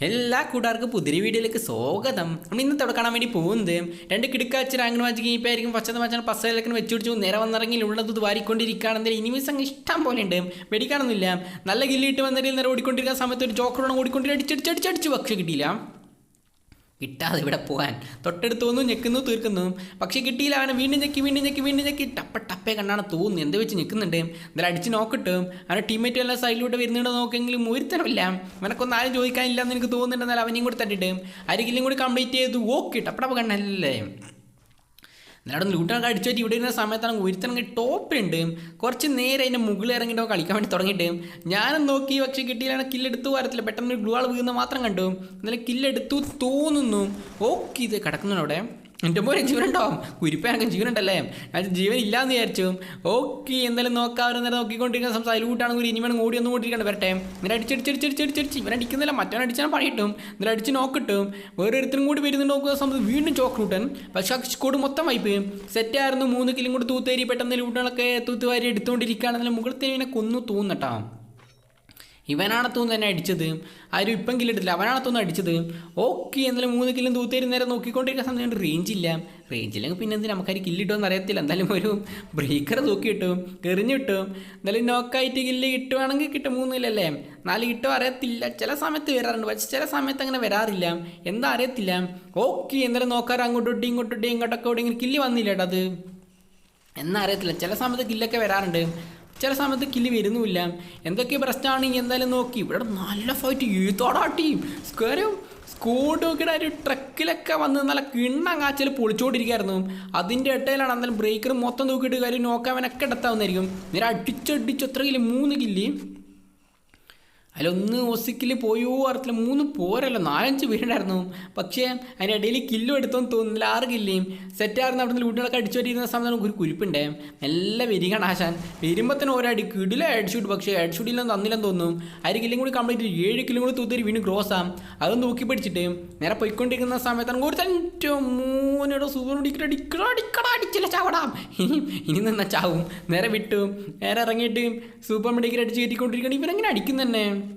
എല്ലാ കൂട്ടുകാർക്കും പുതിയ വീഡിയോയിലേക്ക് സ്വാഗതം നമ്മൾ ഇന്ന് അവിടെ കാണാൻ വേണ്ടി പോകുന്നത് രണ്ട് കിടക്കാച്ച റാങ്കിന് മാച്ച് ഇപ്പം ആയിരിക്കും പച്ചത്തെ മാച്ചാണ് പസയിലേക്ക് വെച്ച് പിടിച്ചു നേരെ വന്നിറങ്ങി ഉള്ളത് വാരിക്കൊണ്ടിരിക്കുകയാണെങ്കിൽ ഇനിമീസ് അങ്ങ് ഇഷ്ടം പോലെ ഉണ്ട് വെടിക്കാനൊന്നുമില്ല നല്ല ഗില്ലിട്ട് വന്നിട്ട് നേരെ ഓടിക്കൊണ്ടിരിക്കുന്ന സമയത്ത് ഒരു ജോക്കറോണം ഓടിക്കൊണ്ടിരിക്കും അടിച്ചടിച്ചടിച്ചടിച്ച് പക്ഷെ കിട്ടിയില്ല കിട്ടാതെ ഇവിടെ പോകാൻ തൊട്ടടുത്ത് വന്നു ഞെക്കുന്നു തീർക്കുന്നു. പക്ഷേ കിട്ടിയില്ല അവനെ വീണ്ടും ഞെക്കി വീണ്ടും ഞെക്കി വീണ്ടും ഞെക്കി. ടപ്പ ടപ്പേ കണ്ടാണ് തോന്നുന്നു. എന്ത് വെച്ച് നിൽക്കുന്നുണ്ട് എന്നാലും അടിച്ച് നോക്കട്ട് അവനെ ടീമേറ്റ് എല്ലാം സൈഡിലൂടെ വരുന്നുണ്ടോ നോക്കെങ്കിലും ഒരുത്തരമില്ല അവനക്കൊന്നും ആരും ചോദിക്കാനില്ല എന്ന് എനിക്ക് തോന്നുന്നുണ്ട്. എന്നാൽ അവനെയും കൂടി തട്ടിട്ട് ആരെങ്കിലും കൂടി കംപ്ലീറ്റ് ചെയ്തു. ഓക്കെ ടപ്പടപ്പ കണ്ണല്ലേ. എന്നിട്ട് ലൂട്ടൊക്കെ അടിച്ചുപറ്റി ഇവിടെ ഇരുന്ന സമയത്താണ് ഒരുത്തനങ്ങ് ടോപ്പിലുണ്ട് കുറച്ച് നേരം അതിന്റെ മുകളിൽ ഇറങ്ങിയിട്ട് കളിക്കാൻ വേണ്ടി തുടങ്ങിയിട്ട്. ഞാനും നോക്കി പക്ഷേ കിട്ടിയില്ല കില്ലെടുത്തു വരത്തില്ല പെട്ടെന്ന് ഗ്ലൂ ആൾ വീഴുന്ന മാത്രം കണ്ടു. എന്നാലും കില്ലെടുത്തു തോന്നുന്നു. ഓക്കെ ഇത് കിടക്കുന്നുണ്ട് അവിടെ. എന്റെ പോലെ ജീവനുണ്ടോ ജീവൻ ജീവനുണ്ടല്ലേ? ഞാൻ ജീവൻ ഇല്ലാന്ന് വിചാരിച്ചു. ഓക്കെ എന്തായാലും നോക്കാതെ നേരം നോക്കിക്കൊണ്ടിരിക്കുന്ന സംസാരം. അതിലൂട്ടാണെങ്കിൽ ഇനി വേണം ഓടി ഒന്നും കൂട്ടിയിരിക്കണം വരട്ടെ. എന്നിട്ട് അടിച്ചടിച്ചടിച്ചടിച്ചടിച്ച് ഇവൻ അടിക്കുന്നില്ല മറ്റവൻ അടിച്ചാൽ പണി കിട്ടും എന്നിട്ട് അടിച്ച് നോക്കിട്ടും. വേറൊരുത്തരും കൂടി വരുന്നുണ്ട് നോക്കുന്ന സമയത്ത് വീണ്ടും ചോക്കൂട്ടൻ പക്ഷേ ആ സ്കോഡ് മൊത്തം വൈപ്പ്. സെറ്റായിരുന്നു മൂന്ന് കിലും കൂടി തൂത്തേരി. പെട്ടെന്ന് ലൂട്ടുകളൊക്കെ തൂത്തുവാരി എടുത്തുകൊണ്ടിരിക്കുകയാണെന്നാൽ മുകളിൽ ഇവനെ കൊന്നു തോന്നട്ടോ. ഇവനാണ് തൂന്ന് തന്നെ അടിച്ചത്. ആരും ഇപ്പം കില്ലെടുത്തില്ല അവനാണ് തൂന്ന് അടിച്ചത്. ഓക്കെ എന്നാലും മൂന്ന് കില്ലും തൂത്തേരി നേരെ നോക്കിക്കൊണ്ടിരിക്കുന്ന സമയത്ത് റേഞ്ച് ഇല്ല. റേഞ്ച് ഇല്ലെങ്കിൽ പിന്നെ എന്തിനാ? നമുക്കാര് കില്ലിട്ടുമെന്ന് അറിയത്തില്ല. എന്തായാലും ഒരു ബ്രേക്കർ തൂക്കി കിട്ടും എറിഞ്ഞു എന്തായാലും നോക്കായിട്ട് കില്ല് കിട്ടുവാണെങ്കിൽ കിട്ടും. മൂന്ന് കില്ലല്ലേ നാല് കിട്ടും അറിയത്തില്ല. ചില സമയത്ത് വരാറുണ്ട്. പക്ഷെ ചില സമയത്ത് അങ്ങനെ വരാറില്ല. എന്താ അറിയത്തില്ല. ഓക്കെ എന്തായാലും നോക്കാറ് അങ്ങോട്ടോട്ടി ഇങ്ങോട്ടോട്ടി ഇങ്ങോട്ടൊക്കെ എവിടെയെങ്കിലും കില്ല് വന്നില്ല കേട്ടോ അത്. എന്നാ അറിയത്തില്ല. ചില സമയത്ത് കില്ലൊക്കെ വരാറുണ്ട്. ചില സമയത്ത് കില്ല് വരുന്നുമില്ല. എന്തൊക്കെ പ്രശ്നമാണ് എന്തായാലും നോക്കി. ഇവിടെ നല്ല ഫൈറ്റ് ഈത്തോടാ ടീം സ്ക്വയറും സ്കോഡ് നോക്കിയിട്ട് ഒരു ട്രക്കിലൊക്കെ വന്ന് നല്ല കിണ്ണങ്ങാച്ചൽ പൊളിച്ചുകൊണ്ടിരിക്കുകയായിരുന്നു അതിന്റെ ഇടയിലാണ് എന്തായാലും ബ്രേക്കർ മൊത്തം നോക്കിയിട്ട് കാര്യം നോക്കാവനൊക്കെ ഇടത്താവുന്നതായിരിക്കും. നേരെ അടിച്ചടിച്ച് എത്ര കില്ല്? മൂന്ന് കില്ല്. അതിലൊന്ന് ഒസിക്കിൽ പോയോ അർത്ഥത്തിൽ മൂന്ന് പോരല്ലോ. നാലഞ്ച് വീണായിരുന്നു പക്ഷേ അതിന്റെ ഇടയിൽ കില്ലും എടുത്തോന്ന് തോന്നുന്നില്ല. ആറ് കില്ലേയും സെറ്റായിരുന്നു അവിടുന്ന് ലൂട്ടുകളൊക്കെ അടിച്ചു വരിയിരുന്ന സമയത്ത് നമുക്ക് ഒരു കുരിപ്പുണ്ടേ. നല്ല വരികയാണ് ആശാൻ. വരുമ്പോൾ തന്നെ ഒരടി കിടില ഹെഡ്ഷൂട്ട് പക്ഷേ ഹെഡ് ഷൂട്ടിലൊന്നും തന്നില്ലെന്ന് തോന്നുന്നു അര കില്ലും കൂടി കംപ്ലീറ്റ് ഏഴ് കിലും കൂടി തൂത്തിരി വീണ് ക്രോസ് ആം. അത് നോക്കി പിടിച്ചിട്ട് നേരെ പോയിക്കൊണ്ടിരിക്കുന്ന സമയത്താണ് ഒരു തന്റെ മൂന്നയുടെ സൂപ്പർ ടിക്കറ്റ് അടിക്കട അടിച്ചില്ല ചാവടാം. ഇനി ഇനി നിന്നാ ചാവും. നേരെ വിട്ടു. നേരെ ഇറങ്ങിയിട്ട് സൂപ്പർ മെഡിക്കൽ അടിച്ച് കയറ്റിക്കൊണ്ടിരിക്കണം ഇവരെങ്ങനെ അടിക്കുന്നതന്നെ തന്നെ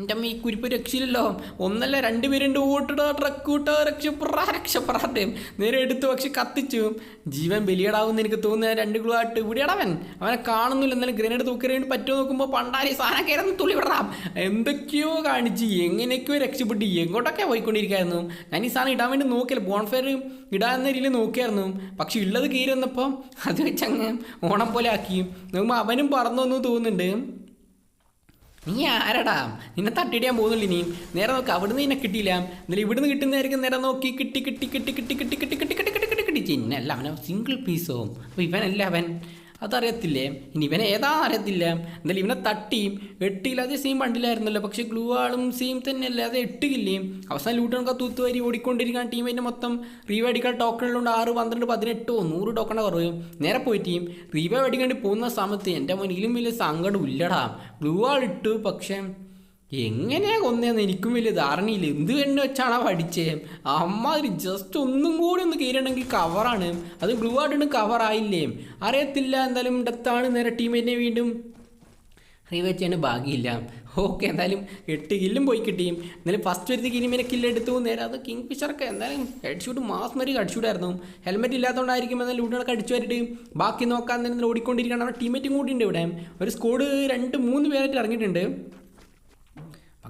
എന്റെ അമ്മ ഈ കുരിപ്പ് രക്ഷയില്ലല്ലോ. ഒന്നല്ല രണ്ടുപേരുണ്ട് ഓട്ടിടാ ട്രക്കൂട്ടാ രക്ഷപ്പെടാ രക്ഷപ്പെടാട്ടെ നേരെ എടുത്തു പക്ഷെ കത്തിച്ചു. ജീവൻ ബലിയടാവും എനിക്ക് തോന്നുന്ന രണ്ട് ഗ്ലൂ ആയിട്ട് ഇവിടെയാടവൻ അവനെ കാണുന്നില്ല. എന്നാലും ഗ്രനേഡ് തൂക്കറിയാണ്ട് പറ്റുമോ നോക്കുമ്പോൾ പണ്ടാരി സാധനം കയറുന്ന തുള്ളി വിടാം എന്തൊക്കെയോ കാണിച്ച് എങ്ങനെയൊക്കെയോ രക്ഷപ്പെട്ട് എങ്ങോട്ടൊക്കെ പോയിക്കൊണ്ടിരിക്കുകയായിരുന്നു ഞാൻ ഈ സാധനം ഇടാൻ വേണ്ടി നോക്കിയല്ല ബോൺഫയർ എന്ന രീതിയിൽ നോക്കിയായിരുന്നു. പക്ഷെ ഉള്ളത് കീറി വന്നപ്പോൾ അത് വെച്ച് അങ്ങ് ഓണം പോലെ ആക്കി. നോക്കുമ്പോൾ അവനും പറന്നു തോന്നുന്നുണ്ട്. നീ ആരടാ നിന്നെ തട്ടിടിയാൻ പോകുന്നില്ല നീ നേരെ നോക്ക് അവിടുന്ന് നിന്നെ കിട്ടിയില്ല എന്നാലും ഇവിടുന്ന് കിട്ടുന്നതായിരിക്കും നേരെ നോക്കി കിട്ടി കിട്ടി കിട്ടി കിട്ടി കിട്ടി കിട്ടി കിട്ടി കിട്ടി കിട്ടി കിട്ടി ചിന്നല്ല അവനെ സിംഗിൾ പീസോ അപ്പോൾ ഇവനല്ല അവൻ അതറിയത്തില്ലേ? ഇനി ഇവനെ ഏതാണെന്ന് അറിയത്തില്ല. എന്തായാലും ഇവനെ തട്ടിയും എട്ടില്ല അതേ സെയിം വണ്ടിയിലായിരുന്നല്ലോ. പക്ഷേ ഗ്ലൂ ആളും സെയിം തന്നെയല്ലേ? അത് എട്ടുകില്ലേ? അവസാനം ലൂട്ടണൊക്കെ തൂത്തുവാരി ഓടിക്കൊണ്ടിരിക്കാൻ ടീമിന്റെ മൊത്തം. റീവ് അടിക്കാൻ ടോക്കണിലുണ്ട് ആറ് പന്ത്രണ്ട് പതിനെട്ടോ നൂറ് ടോക്കണ കുറവ്. നേരെ പോയി ടീം റീവ് അടിക്കേണ്ടി പോകുന്ന സമയത്ത് എന്റെ മുന്നിലും വലിയ സങ്കടം ഇല്ലടാ. ഗ്ലൂ ആൾ ഇട്ടു പക്ഷേ എങ്ങനെയാ കൊന്നേന്ന് എനിക്കും വലിയ ധാരണയില്ല. എന്ത് വേണ്ട വെച്ചാണോ പഠിച്ചേ? അമ്മാതിരി ജസ്റ്റ് ഒന്നും കൂടി ഒന്ന് കയറണമെങ്കിൽ കവറാണ് അത് ബ്ലൂ ആർഡിന് കവറായില്ലേ അറിയത്തില്ല എന്തായാലും ഡെത്താണ്. നേരെ ടീമിനെ വീണ്ടും റീവെച്ച് ചെയ്യാൻ ഭാഗ്യമില്ല. ഓക്കെ എന്തായാലും എട്ട് കില്ലും പോയി കിട്ടിയും എന്നാലും ഫസ്റ്റ് വരുത്തി കിനിമിനെ കില്ല് എടുത്തു. നേരെ അത് കിങ് ഫിഷറൊക്കെ എന്തായാലും ഹെഡ് ഷൂട്ട് മാസ് മരി ഹെഡ് ഷൂട്ടായിരുന്നു ഹെൽമെറ്റ് ഇല്ലാത്തതുകൊണ്ടായിരിക്കും എന്നാൽ ലൂട്ടുകളൊക്കെ അടിച്ചു വരിട്ട്. ബാക്കി നോക്കാൻ തന്നെ ഓടിക്കൊണ്ടിരിക്കുകയാണ് ടീമേറ്റും കൂടിയുണ്ട് ഇവിടെ. ഒരു സ്കോഡ് രണ്ട് മൂന്ന് പേരായിട്ട് ഇറങ്ങിയിട്ടുണ്ട്.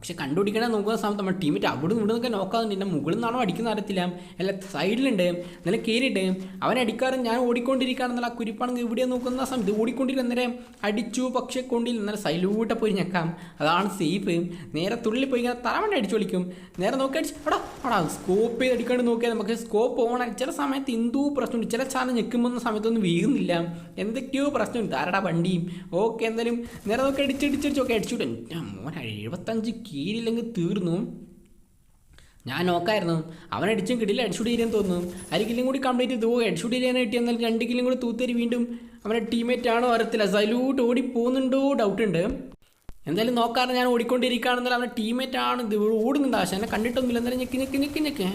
പക്ഷെ കണ്ടുപിടിക്കണ നോക്കുന്ന സമയത്ത് നമ്മുടെ ടീമിറ്റ് അവിടെ ഇവിടെ നിന്നൊക്കെ നിന്നെ മുകളിൽ നിന്നാണോ അടിക്കുന്ന അറിയത്തില്ല. അല്ല സൈഡിലുണ്ട് നല്ല കയറിയിട്ട് അവൻ അടിക്കാറ് ഞാൻ ഓടിക്കൊണ്ടിരിക്കുകയാണെന്നുള്ള ആ കുരിപ്പാണെങ്കിൽ ഇവിടെ നോക്കുന്ന സമയത്ത് ഓടിക്കൊണ്ടിരിക്കുന്ന നേരം അടിച്ചു പക്ഷെ കൊണ്ടിൽ നല്ല സൈലൂട്ടെ പോയി ഞെക്കാം അതാണ് സേഫ് നേരെ തുള്ളിൽ പോയി ഇങ്ങനെ തറവണ്ടി അടിച്ചു വിളിക്കും നേരെ നോക്കി അടിച്ച് അടാ എടാ സ്കോപ്പ് ചെയ്ത് അടിക്കാണ്ട് നോക്കിയാൽ നമുക്ക് സ്കോപ്പ് ഓൺ ചില സമയത്ത് എന്തോ പ്രശ്നമുണ്ട്. ചില സാധനം ഞെക്കുമ്പോൾ സമയത്തൊന്നും വീഴുന്നില്ല. എന്തൊക്കെയോ പ്രശ്നമുണ്ട്. ആരടാ വണ്ടിയും? ഓക്കെ എന്തായാലും നേരെ നോക്കി അടിച്ചടിച്ചടിച്ച് ഒക്കെ അടിച്ചു. മോൻ എഴുപത്തഞ്ച് കീരില്ലെങ്കിൽ തീർന്നു. ഞാൻ നോക്കായിരുന്നു. അവൻ അടിച്ചും കിട്ടില്ല ഹെഡ്ഷൂട്ട് ചെയ്യാൻ തോന്നുന്നു. അര കില്ലും കൂടി കംപ്ലീറ്റ് ചെയ്തു. ഹെഡ്ഷൂട്ട് ചെയ്യാൻ കിട്ടി. എന്നാൽ രണ്ട് കില്ലും കൂടി തൂത്തേരി വീണ്ടും അവന്റെ ടീംമേറ്റ് ആണോ അറിയത്തില്ല. സലൂട്ട് ഓടി പോകുന്നുണ്ടോ? ഡൗട്ട് ഉണ്ട്. എന്തായാലും നോക്കാറ് ഞാൻ ഓടിക്കൊണ്ടിരിക്കുകയാണെന്നാൽ അവന്റെ ടീമേറ്റ് ആണ് ഇത് ഓടുന്നുണ്ട്. ആശ എന്നെ കണ്ടിട്ടൊന്നുമില്ല. എന്തായാലും ഞെക്കി ഞെക്കി ഞെക്കി ഞെക്കി.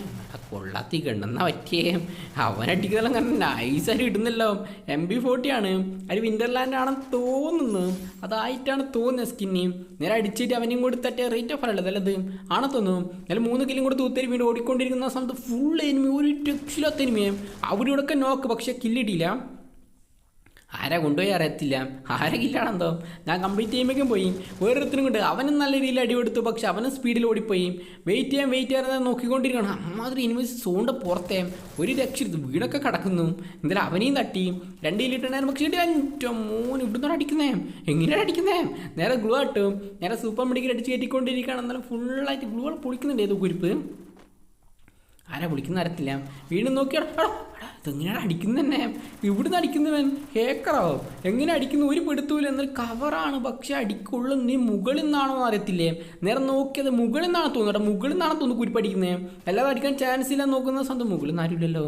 കൊള്ളാത്തി കണ്ടെന്നാ പറ്റിയേ? അവനടിക്കുന്നതെല്ലാം കാരണം നൈസായിട്ട് ഇടുന്നല്ലോ. എം ബി ഫോർട്ടി ആണ്. അത് വിന്റർലാൻഡ് ആണെന്ന് തോന്നുന്നു. അതായിട്ടാണ് തോന്നുന്നത് സ്കിന്നി. നേരെ അടിച്ചിട്ട് അവനെയും കൂടി തട്ടിയ റേറ്റ് ഓഫ് അല്ലത് അല്ലത് ആണെന്ന് തോന്നുന്നു. എന്നാലും മൂന്ന് കിലും കൂടി തൂത്തരി വീണ്ടും ഓടിക്കൊണ്ടിരിക്കുന്ന സമയത്ത് ഫുൾ എനിമി ഒരു രക്ഷയില്ലാത്ത എനിമിയും ഇവിടെയൊക്കെ നോക്ക് പക്ഷെ കില്ലിട്ടില്ല ആരാ കൊണ്ടുപോയി അറിയത്തില്ല? ആരെ കില്ലാണെന്തോ ഞാൻ കംപ്ലീറ്റ് ചെയ്യുമ്പോഴേക്കും പോയി. വേറൊരുത്തിനും കൊണ്ട് അവനും നല്ല രീതിയിൽ അടി കൊടുത്തു. പക്ഷെ അവനും സ്പീഡിൽ ഓടിപ്പോയി. വെയിറ്റ് ചെയ്യാൻ വെയിറ്റ് ചെയ്യാതെ നോക്കിക്കൊണ്ടിരിക്കണം അമ്മാതിരി ഇനിമേസ് സോണിന്റെ പുറത്തെ. ഒരു രക്ഷ വീടൊക്കെ കിടക്കുന്നു. എന്തായാലും അവനെയും തട്ടി. രണ്ട് കിലിട്ടുണ്ടായിരുന്നു പക്ഷേ അഞ്ചോ മോൻ ഇവിടുന്ന് അടിക്കുന്നേ. എങ്ങനെയാണ് അടിക്കുന്നേ? നേരെ ഗ്ലൂ ആട്ടും നേരെ സൂപ്പർ മെഡിക്കൽ അടിച്ച് കയറ്റിക്കൊണ്ടിരിക്കുകയാണ്. എന്നാലും ഫുള്ളായിട്ട് ഗ്ലൂ പൊളിക്കുന്നുണ്ട്. ഏതോ കുരിപ്പ്. ആരാ വിളിക്കുന്ന അറിയത്തില്ല വീണ്ടും നോക്കിയാടാ ഇതെങ്ങനെയാണ് അടിക്കുന്നത് തന്നെ ഇവിടുന്ന് അടിക്കുന്നവൻ ഹേക്കറോ എങ്ങനെ അടിക്കുന്നു? ഒരു പെടുത്തൂല എന്നൊരു കവറാണ് പക്ഷെ അടിക്കുള്ളൂ നീ മുകളിൽ നിന്നാണോ എന്ന് അറിയത്തില്ലേ? നേരെ നോക്കിയത് മുകളിൽ നിന്നാണ് തോന്നുന്നു മുകളിൽ നിന്നാണ് തോന്നുന്നു കുരിപ്പടിക്കുന്നത് അല്ലാതെ അടിക്കാൻ ചാൻസ് ഇല്ല നോക്കുന്ന സ്വന്തം മുകളിൽ നിന്ന് ആരുമില്ലല്ലോ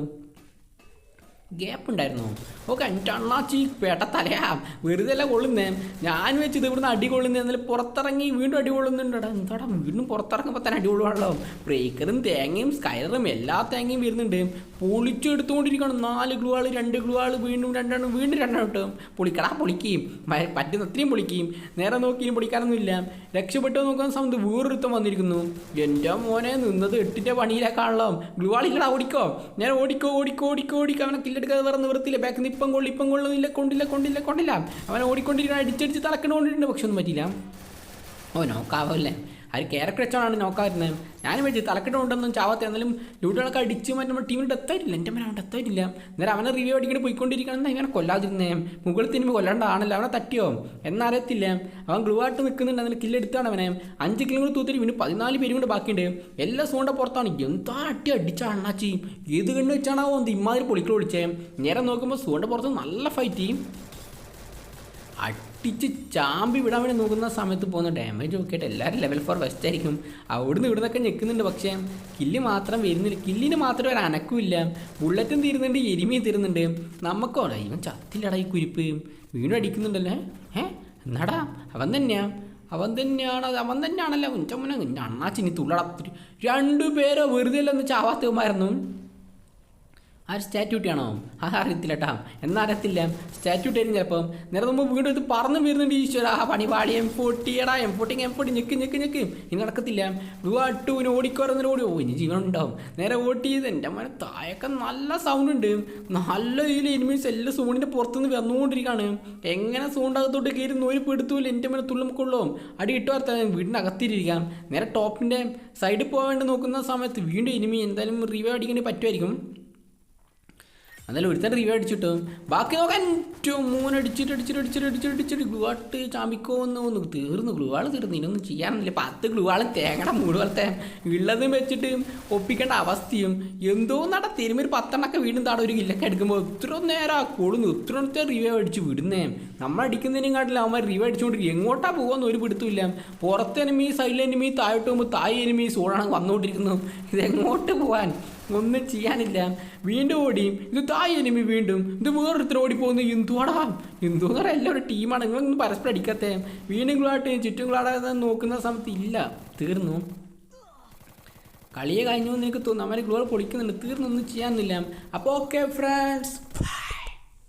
ഗ്യാപ്പ് ഉണ്ടായിരുന്നു. ഓക്കെ അഞ്ചണ്ണാച്ചി പേട്ട തലയാ. വെറുതെ അല്ല കൊള്ളുന്നേ. ഞാൻ വെച്ചത് ഇവിടുന്ന് അടി കൊള്ളുന്നേ. എന്നാലും പുറത്തിറങ്ങി വീണ്ടും അടി കൊള്ളുന്നുണ്ടടാ. എന്താടാ വീണ്ടും പുറത്തിറങ്ങുമ്പോൾ തന്നെ അടി കൊള്ളുവാണല്ലോ. ബ്രേക്കറും തേങ്ങയും സ്കൈറും എല്ലാ തേങ്ങയും വരുന്നുണ്ട്. പൊളിച്ചെടുത്തുകൊണ്ടിരിക്കണം നാല് ഗ്ലൂവാൾ രണ്ട് ഗ്ലൂവാൾ വീണ്ടും രണ്ടെണ്ണം വീണ്ടും രണ്ടെണ്ണം കിട്ടും പൊളിക്കടാ പൊളിക്കുകയും പറ്റുന്ന അത്രയും പൊളിക്കുകയും നേരെ നോക്കിയും പൊളിക്കാനൊന്നുമില്ല. രക്ഷപ്പെട്ടു നോക്കുന്ന സമയത്ത് വേറൊരുത്തം വന്നിരിക്കുന്നു. എന്റെ മോനെ നിന്നത് എട്ടിന്റെ പണിയിലേക്കാണല്ലോ. ഗ്ലൂവാളിക്കടാ ഓടിക്കോ. ഞാൻ ഓടിക്കോ ഓടിക്കോ ഓടിക്കോ ഓടിക്കോ. അവനെ കില്ലെടുക്കാതെ വേറെ നിവൃത്തിയില്ല. ബാക്കിൽ നിന്ന് ഇപ്പം കൊള്ളി ഇപ്പം കൊള്ളുന്നില്ല കൊണ്ടില്ല കൊണ്ടില്ല കൊണ്ടില്ല. അവൻ ഓടിക്കൊണ്ടിരിക്കണം അടിച്ചടിച്ച് തലക്കണ്ടുകൊണ്ടിട്ടുണ്ട് പക്ഷെ ഒന്നും പറ്റിയില്ല. ഓ നോക്കാവല്ലേ അത് ക്യാരക്ടർ വെച്ചോണ്ടാണ് നോക്കാതിരുന്നത് ഞാൻ വെച്ച് തലക്കെട്ടുണ്ടെന്നും ചാവാത്ത എന്നാലും ലൂട്ടുകളൊക്കെ അടിച്ച് മാറ്റി നമ്മുടെ ടീമിൽ ഡെത്തായിട്ടില്ല എന്റെ അവൻ ഡെത്തായിട്ടില്ല നേരെ അവനെ റിവ്യൂ അടിക്കണി പോയിക്കൊണ്ടിരിക്കണം എന്നാൽ ഇങ്ങനെ കൊല്ലാതിരുന്നേ? മുകളിൽ തിരുമ്പ് കൊല്ലാണ്ടാണല്ലോ അവനെ തട്ടിയോ? എന്നറിയത്തില്ല. അവൻ ഗ്ലൂ ആയിട്ട് നിൽക്കുന്നുണ്ട്. അതിന് കില്ലെടുത്താണ് അവനെ. അഞ്ച് കിലോമീറ്റർ തൂത്തിരി പിന്നെ പതിനാല് പേരും കൂടെ ബാക്കിയുണ്ട്. എല്ലാ സോണിന്റെ പുറത്താണ്. എന്താ അട്ടി അടിച്ച അണ്ണാച്ചി? ഏത് കണ്ണ് വെച്ചാണാവോ എന്ത് ഇമാതിരി പൊളിക്കൽ വിളിച്ചേ? നേരെ നോക്കുമ്പോൾ സോണിന്റെ പുറത്ത് നല്ല ഫൈറ്റ് ചെയ്യും അടിച്ച് ചാമ്പി വിടാൻ വേണ്ടി നോക്കുന്ന സമയത്ത് പോകുന്ന ഡാമേജ് നോക്കിയിട്ട് എല്ലാവരും ലെവൽ ഫോർ വെസ്റ്റ് ആയിരിക്കും. അവിടുന്ന് ഇവിടുന്നൊക്കെ ഞെക്കുന്നുണ്ട് പക്ഷേ കില്ല് മാത്രം വരുന്നില്ല. കില്ലിന് മാത്രം ഒരു അനക്കുമില്ല ബുള്ളറ്റും തീരുന്നുണ്ട് എരുമയും തീരുന്നുണ്ട്. നമുക്കോ ഇവൻ ചത്തില്ലടാ ഈ കുരിപ്പ്. വീണ്ടും അടിക്കുന്നുണ്ടല്ലേ? ഏ? എന്നാടാ? അവൻ തന്നെയാ. അവൻ തന്നെയാണ് അവൻ തന്നെയാണല്ലോ. ഉച്ചമ്മനെ അണ്ണാച്ചിനി തുള്ളട. രണ്ടു രണ്ടുപേരോ വെറുതെ അല്ലെന്ന് ചാവാത്തവന്മായിരുന്നു ആ ഒരു സ്റ്റാറ്റ്യൂട്ടാണോ അത് അറിയത്തില്ല കേട്ടാ എന്നാ അറിയത്തില്ല? സ്റ്റാറ്റ്യൂട്ട് ആയിരുന്നു ചിലപ്പം. നേരെ മുമ്പ് വീണ്ടും ഇത് പറഞ്ഞു വരുന്നുണ്ട് ഈശ്വര. ആ പണിപാടി എം ഫോർട്ടി എടാ എം ഫോർട്ടി എം ഫോർട്ടി ഞെക്ക് ഞെക്ക് ഞെക്ക്. ഇനി നടക്കത്തില്ല. ടൂവിന് ഓടിക്കോറുന്നതിന് ഓടി. ഓ ഇനി ജീവൻ ഉണ്ടാവും. നേരെ ഓട്ടി ചെയ്ത് എന്റെ മന താഴൊക്കെ നല്ല സൗണ്ട് ഉണ്ട്. നല്ല ഇതിൽ എനിമീസ് എല്ലാ സോണിന്റെ പുറത്തുനിന്ന് വന്നുകൊണ്ടിരിക്കുകയാണ്. എങ്ങനെ സോണ്ടകത്തോട്ട് കയറി ഒരു പെടുത്തൂല എന്റെ മന തുള്ളുമുക്കുള്ളൂ അടി ഇട്ടുവാർത്ത വീടിന്റെ അകത്തിരിക്കാം നേരെ ടോപ്പിന്റെ സൈഡിൽ പോകാൻ വേണ്ടി നോക്കുന്ന സമയത്ത് വീണ്ടും എനിമി എന്തായാലും റിവൈവ് അടിക്കേണ്ടി പറ്റുമായിരിക്കും. എന്നാലും ഒരുത്തൻ റിവ്യൂ അടിച്ചിട്ടും. ബാക്കി നോക്കാൻ ഏറ്റവും മൂന്നടിച്ചിട്ട് അടിച്ചിട്ട് അടിച്ചിട്ട് അടിച്ചിട്ട് അടിച്ചിട്ട് ഗ്ലൂവാട്ട് ചാമ്പിക്കോ എന്ന് ഒന്ന് തീർന്നു ഗ്ലൂവാൾ തീർന്നു. ഇനൊന്നും ചെയ്യാനൊന്നുമില്ല. പത്ത് ഗ്ലൂവാളും തേങ്ങട മൂട് പോലത്തെ ഉള്ളതും വെച്ചിട്ട് ഒപ്പിക്കേണ്ട അവസ്ഥയും. എന്തോ നട തിരുമ്പ് ഒരു പത്തെണ്ണൊക്കെ വീണ്ടും താടെ ഒരു കില്ലൊക്കെ എടുക്കുമ്പോൾ ഇത്ര നേരം ആ കൊള്ളുന്നു ഇത്ര റിവ്യൂ അടിച്ച് വിടുന്നേ. നമ്മൾ അടിക്കുന്നതിനും കാട്ടില്ല അവന്മാർ റിവ്യൂ അടിച്ചുകൊണ്ടിരിക്കും എങ്ങോട്ടാ പോകുമെന്ന് ഒരു പിടുത്തമില്ല പുറത്തെ എനിമി സൈഡിൽ എനിമി താഴോട്ട് പോകുമ്പോൾ താഴെ എനിമി സോളാണ് വന്നുകൊണ്ടിരിക്കുന്നു. ഇത് എങ്ങോട്ട് പോകാൻ ഒന്നും ചെയ്യാനില്ല. വീണ്ടും ഓടിയും ഇത് തായ് എനിമി വീണ്ടും. ഇത് വേറൊരുത്തർ ഓടിപ്പോകുന്നു. എന്തുവാടാ? എന്തോന്ന് പറയാം എല്ലാവരും ടീമാണ് നിങ്ങളൊന്നും പരസ്പരം അടിക്കാത്തേ. വീണ്ടും ഗ്ലാട്ട് ചുറ്റും ഗ്ലാടാതെ നോക്കുന്ന സമയത്ത് ഇല്ല. തീർന്നു. കളിയെ കഴിഞ്ഞു എന്ന് എനിക്ക് തോന്നുന്നു. അവരെ ഗ്ലോൾ പൊളിക്കുന്നുണ്ട്. തീർന്നൊന്നും ചെയ്യാനൊന്നുമില്ല. അപ്പോൾ ഓക്കെ ഫ്രണ്ട്സ്